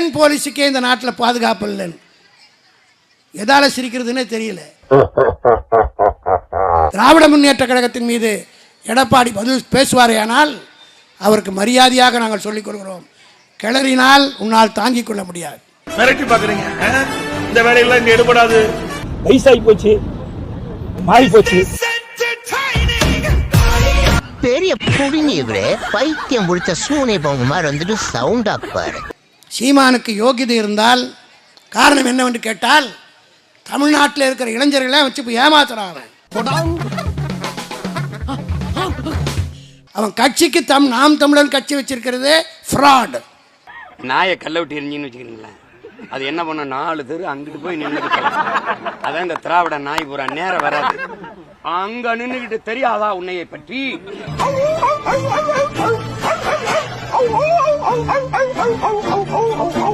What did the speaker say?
பெண் போலீஸுக்கே இந்த நாட்டில் பாதுகாப்பு இல்லைன்னு. எதால சிரிக்கிறதுனே தெரியல. திராவிட முன்னேற்ற கழகத்தின் மீது எடப்பாடி பதில் பேசுவாரேயானால் அவருக்கு மரியாதையாக நாங்கள் சொல்லிக் கொடுக்கிறோம் கிளறினால் உன்னால் தாங்கிக் கொள்ள முடியாது. மிரட்டி பாக்குறீங்க? இந்த வேலையெல்லாம் இங்க எடுபடாது. வயசாகி போச்சு. மாறி போச்சு. பெரிய புடிங்கியவரே பைத்தியம் முடிச்ச சூனை பொங்க மாதிரி வந்துட்டு சவுண்ட் ஆக்குவாரு. சீமானுக்கு யோகிதை இருந்தால் காரணம் என்னவென்று கேட்டால் தமிழ்நாட்டில் இருக்கிற இளைஞர்களை வச்சு இப்போ ஏமாத்துறான் அவன். அவன் கட்சிக்கு தம் நாம் தமிழன் கட்சி வச்சிருக்கிறது ஃப்ராட் நாயை கல்ல விட்டு எரிஞ்சின்னு வச்சுக்கிறீங்களேன் அது என்ன பண்ணும் நாலு தெரு அங்கிட்டு போய் நின்றுட்டு அதான் இந்த திராவிட நாய் பூரா நேரம் வராது அங்க நின்னுகிட்டு தெரியாதா உன்னையை பற்றி